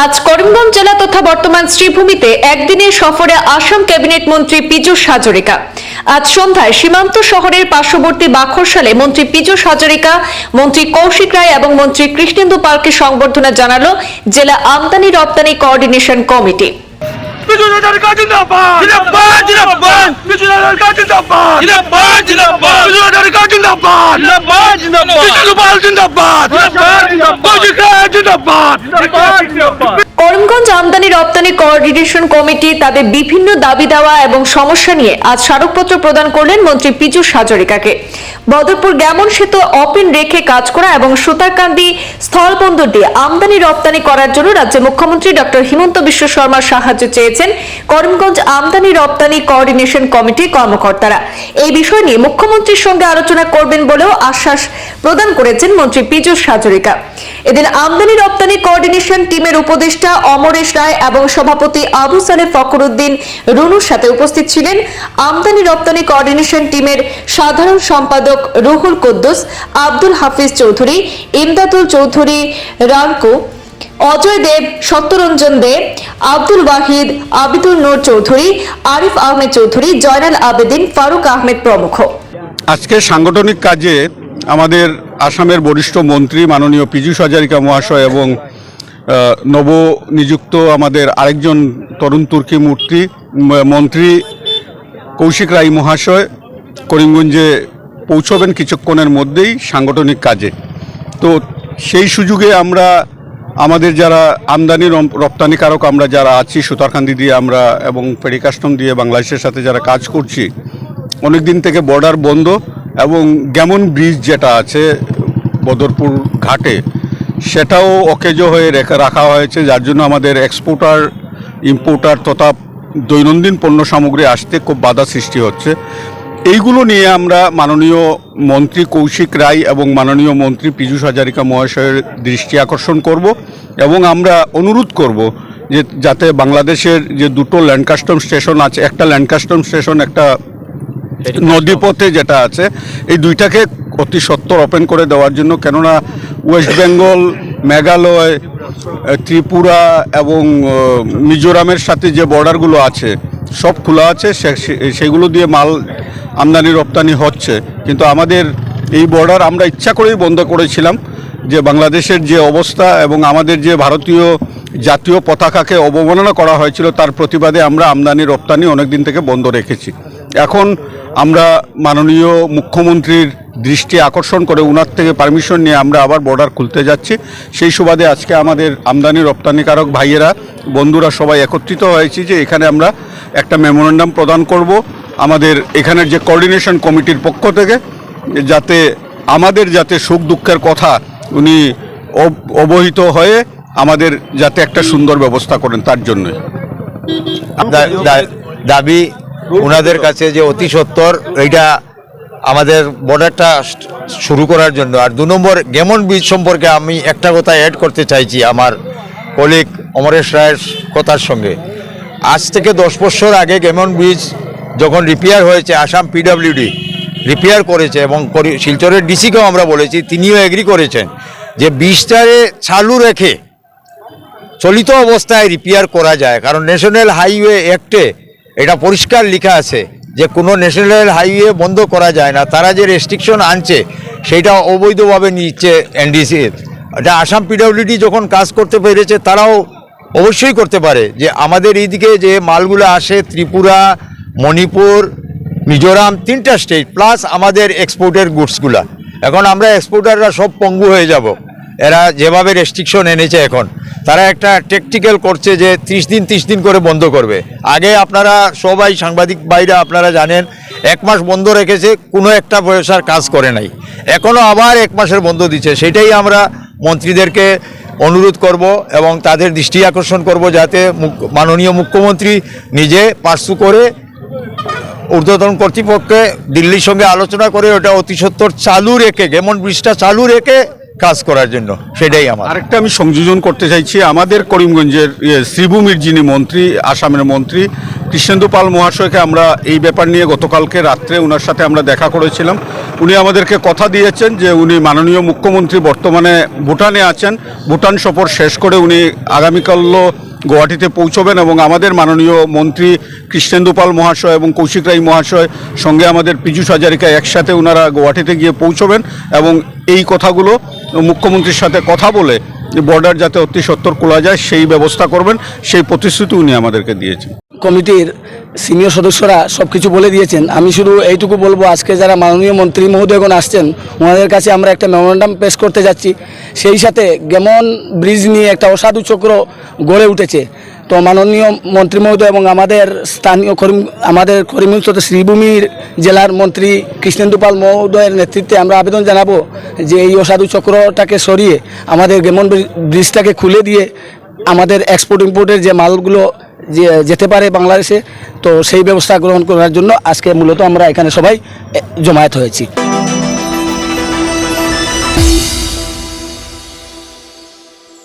আজ করিমগঞ্জ জেলা তথা বর্তমান শ্রীভূমিতে একদিনের সফরে আসাম ক্যাবিনেট মন্ত্রী পীযূষ হাজরিকা। আজ সন্ধ্যায় সীমান্ত শহরের পার্শ্ববর্তী বাখরশালে মন্ত্রী পীযূষ হাজরিকা, মন্ত্রী কৌশিক রায় এবং মন্ত্রী কৃষ্ণেন্দু পালকে সংবর্ধনা জানালো জেলা আমদানি রপ্তানি কোঅর্ডিনেশন কমিটি। বিজয় হাজারিকা জিন্দাবাদ। জিন্দাবাদ, জিন্দাবাদ। বিজয় হাজারিকা জিন্দাবাদ। জিন্দাবাদ জিন্দাবাদ। বিজয় হাজারিকা জিন্দাবাদ। জিন্দাবাদ জিন্দাবাদ। কৃষ্ণপাল জিন্দাবাদ। জিন্দাবাদ, জিন্দাবাদ। কৌশিক রায় জিন্দাবাদ। করিমগঞ্জ আমদানি রপ্তানি কোঅর্ডিনেশন কমিটি তাদের বিভিন্ন দাবি দেওয়া এবং সমস্যা নিয়ে আজ স্মারকপত্র প্রদান করলেন মন্ত্রী পীযূষ হাজরিকাকে। বদরপুর গ্যামন সেতু অপেন রেখে কাজ করা এবং সুতারকান্দি স্থলবন্দর দিয়ে আমদানি রপ্তানি করার জন্য রাজ্যের মুখ্যমন্ত্রী ডক্টর হিমন্ত বিশ্ব শর্মার সাহায্য চেয়েছেন করিমগঞ্জ আমদানি রপ্তানি কোঅর্ডিনেশন কমিটির কর্মকর্তারা। এই বিষয় নিয়ে মুখ্যমন্ত্রীর সঙ্গে আলোচনা করবেন বলেও আশ্বাস প্রদান করেছেন মন্ত্রী পীযূষ হাজরিকা। এদিন আমদানি রপ্তানি কোঅর্ডিনেশন টিমের উপদেষ্টা অমরেশ রায় এবং সভাপতি আবু সালে ফখরুদ্দিন রুনুর সাথে উপস্থিত ছিলেন। আমদানি রপ্তানি কোঅর্ডিনেশন টিমের সাধারণ সম্পাদক রুহুল কুদ্দুস, আব্দুল হাফিজ চৌধুরী, ইমদাদুল চৌধুরী রাঙ্কু, অজয় দেব, সত্যরঞ্জন দেব আব্দুল ওয়াহিদ, আবিদুল নূর চৌধুরী, আরিফ আহমেদ চৌধুরী, জয়নাল আবেদিন, ফারুক আহমেদ প্রমুখ। আজকে সাংগঠনিক কাজে আমাদের আসামের বরিষ্ঠ মন্ত্রী মাননীয় পীযূষ হাজারিকা মহাশয় এবং নবনিযুক্ত আমাদের আরেকজন তরুণ তুর্কি মূর্তি মন্ত্রী কৌশিক রায় মহাশয় করিমগঞ্জে পৌঁছবেন কিছুক্ষণের মধ্যেই সাংগঠনিক কাজে। তো সেই সুযোগে আমরা, আমাদের যারা আমদানি রপ্তানিকারক আমরা যারা আছি, সুতারকান্দি দিয়ে আমরা এবং ফেরি কাস্টম দিয়ে বাংলাদেশের সাথে যারা কাজ করছি অনেক দিন থেকে বর্ডার বন্ধ এবং গ্যামন ব্রিজ যেটা আছে, বদরপুর ঘাটে সেটাও অকেজ হয়ে রেখে রাখা হয়েছে যার জন্য আমাদের এক্সপোর্টার ইম্পোর্টার তথা দৈনন্দিন পণ্য সামগ্রী আসতে খুব বাধা সৃষ্টি হচ্ছে। এইগুলো নিয়ে আমরা মাননীয় মন্ত্রী কৌশিক রায় এবং মাননীয় মন্ত্রী পীযূষ হাজারিকা মহাশয়ের দৃষ্টি আকর্ষণ করব এবং আমরা অনুরোধ করব যে যাতে বাংলাদেশের যে দুটো ল্যান্ড কাস্টম স্টেশন আছে একটা ল্যান্ড কাস্টম স্টেশন একটা নদীপথে যেটা আছে এই দুইটাকে অতি সত্বর ওপেন করে দেওয়ার জন্য কেননা ওয়েস্ট বেঙ্গল মেঘালয় ত্রিপুরা এবং মিজোরামের সাথে যে বর্ডারগুলো আছে, সব খোলা আছে সেগুলো দিয়ে মাল আমদানি রপ্তানি হচ্ছে। কিন্তু আমাদের এই বর্ডার আমরা ইচ্ছা করেই বন্ধ করেছিলাম যে বাংলাদেশের যে অবস্থা এবং আমাদের যে ভারতীয় জাতীয় পতাকাকে অবমাননা করা হয়েছিল, তার প্রতিবাদে আমরা আমদানি রপ্তানি অনেক দিন থেকে বন্ধ রেখেছি। এখন আমরা মাননীয় মুখ্যমন্ত্রীর দৃষ্টি আকর্ষণ করে উনার থেকে পারমিশন নিয়ে আমরা আবার বর্ডার খুলতে যাচ্ছি। সেই সুবাদে আজকে আমাদের আমদানি রপ্তানিকারক ভাইয়েরা, বন্ধুরা সবাই একত্রিত হয়েছি যে এখানে আমরা একটা মেমোরেন্ডাম প্রদান করব। আমাদের এখানের যে কোঅর্ডিনেশন কমিটির পক্ষ থেকে, যাতে আমাদের যাতে সুখ দুঃখের কথা উনি অব- অবহিত হয়ে আমাদের যাতে একটা সুন্দর ব্যবস্থা করেন তার দা- দাবি ওনাদের কাছে যে অতি সত্তর, এইটা আমাদের বর্ডারটা শুরু করার জন্য। আর দু নম্বর, গেমন বীজ সম্পর্কে আমি একটা কথা অ্যাড করতে চাইছি আমার কলিগ অমরেশ রায়ের কথার সঙ্গে। আজ থেকে দশ বছর আগে গেমন ব্রিজ যখন রিপেয়ার হয়েছে, আসাম পিডাব্লিউডি রিপেয়ার করেছে এবং শিলচরের ডিসিকেও আমরা বলেছি, তিনিও এগ্রি করেছেন যে ব্রিজটারে চালু রেখে চলিত অবস্থায় রিপেয়ার করা যায়। কারণ ন্যাশনাল হাইওয়ে অ্যাক্টে এটা পরিষ্কার লেখা আছে যে কোনো ন্যাশনাল হাইওয়ে বন্ধ করা যায় না। তারা যে রেস্ট্রিকশন আনছে, সেটা অবৈধভাবে নিচ্ছে এনডিসি এটা আসাম পিডব্লিউডি যখন কাজ করতে পেরেছে, তারাও অবশ্যই করতে পারে যে আমাদের এইদিকে যে মালগুলো আসে, ত্রিপুরা, মণিপুর, মিজোরাম, তিনটা স্টেট প্লাস আমাদের এক্সপোর্টের গুডসগুলা এখন আমরা এক্সপোর্টাররা সব পঙ্গু হয়ে যাব। এরা যেভাবে রেস্ট্রিকশন এনেছে এখন। তারা একটা টেকটিক্যাল করছে যে ত্রিশ দিন ত্রিশ দিন করে বন্ধ করবে। আগে আপনারা সবাই সাংবাদিক ভাইরা আপনারা জানেন, এক মাস বন্ধ রেখেছে, কোনো একটা ব্যবসার কাজ করে নাই। এখনও আবার এক মাসের বন্ধ দিচ্ছে। সেটাই আমরা মন্ত্রীদেরকে অনুরোধ করব এবং তাদের দৃষ্টি আকর্ষণ করব যাতে মাননীয় মুখ্যমন্ত্রী নিজে পার্সু করে ঊর্ধ্বতন কর্তৃপক্ষে দিল্লির সঙ্গে আলোচনা করে ওটা অতি সত্তর চালু রেখে গেমন ব্রিজটা চালু রেখে কাজ করার জন্য সেটাই আমার। আরেকটা আমি সংযোজন করতে চাইছি আমাদের করিমগঞ্জের ইয়ে, শ্রীভূমির যিনি মন্ত্রী আসামের মন্ত্রী কৃষ্ণেন্দু পাল মহাশয়কে আমরা এই ব্যাপার নিয়ে গতকালকে রাত্রে ওনার সাথে আমরা দেখা করেছিলাম। উনি আমাদেরকে কথা দিয়েছেন যে উনি মাননীয় মুখ্যমন্ত্রী বর্তমানে ভুটানে আছেন ভুটান সফর শেষ করে উনি আগামীকালও গুয়াহাটিতে পৌঁছবেন এবং আমাদের মাননীয় মন্ত্রী কৃষ্ণেন্দুপাল মহাশয় এবং কৌশিক রায় মহাশয় সঙ্গে আমাদের পীযুষ হাজারিকা একসাথে ওনারা গুয়াহাটিতে গিয়ে পৌঁছবেন এবং এই কথাগুলো মুখ্যমন্ত্রীর সাথে কথা বলে বর্ডার যাতে অতি সত্তর খোলা যায় সেই ব্যবস্থা করবেন, সেই প্রতিশ্রুতি উনি আমাদেরকে দিয়েছেন। কমিটির সিনিয়র সদস্যরা সব কিছু বলে দিয়েছেন। আমি শুধু এইটুকু বলব, আজকে যারা মাননীয় মন্ত্রী মহোদয়গণ আসছেন, ওনাদের কাছে আমরা একটা মেমোরেন্ডাম পেশ করতে যাচ্ছি। সেই সাথে গেমন ব্রিজ নিয়ে একটা অসাধু চক্র গড়ে উঠেছে। তো মাননীয় মন্ত্রী মহোদয় এবং আমাদের স্থানীয় করিম, আমাদের করিমগঞ্জ তথা শ্রীভূমির জেলার মন্ত্রী কৃষ্ণেন্দু পাল মহোদয়ের নেতৃত্বে আমরা আবেদন জানাব যে এই অসাধু চক্রটাকে সরিয়ে আমাদের গেমন ব্রিজটাকে খুলে দিয়ে আমাদের এক্সপোর্ট ইম্পোর্টের যে মালগুলো যেতে পারে বাংলাদেশে, তো সেই ব্যবস্থা গ্রহণ করার জন্য আজকে মূলত আমরা এখানে সবাই জমায়েত হয়েছি।